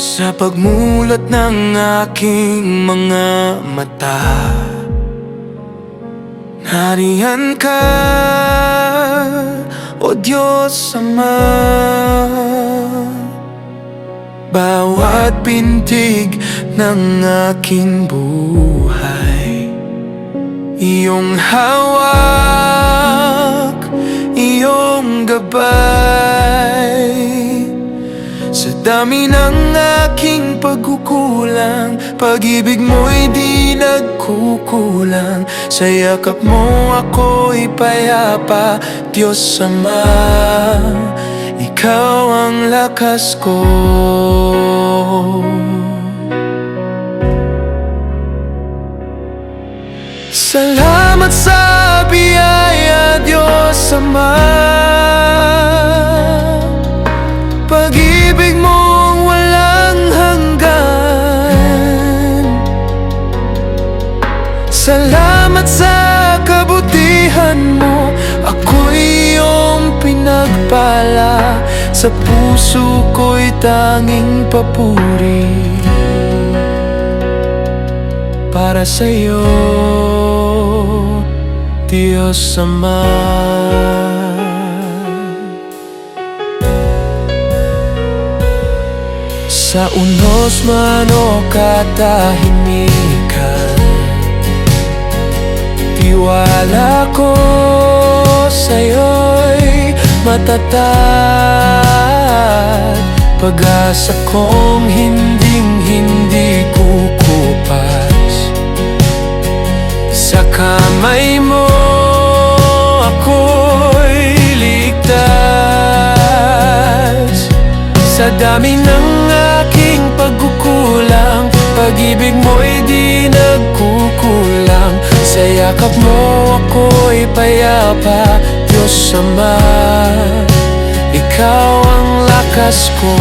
Sa pagmulat ng aking mga mata Nariyan ka, O Diyos Ama. Bawat pintig ng aking buhay Iyong hawak, iyong gabay dami ng aking pagkukulang. Pag-ibig mo'y di nagkukulang. Sa yakap mo ako'y payapa Diyos Ama. Ikaw ang lakas ko. Salamat sa Salamat sa kabutihan mo. Ako'y iyong pinagpala. Sa puso ko'y tanging papuri. Para sa'yo Diyos Ama. Sa unos man o katahimikan Tiwala ko sa'yo'y matatag. Pag-asa kong hinding-hindi kukupas. Sa kamay mo ako'y ligtas. Sa dami ng aking pagkukulang Pag-ibig mo'y di nagkukulang Sa yakap mo ako'y payapa Diyos Ama. Ikaw ang lakas ko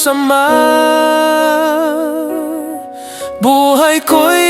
Diyos Ama Buhay ko'y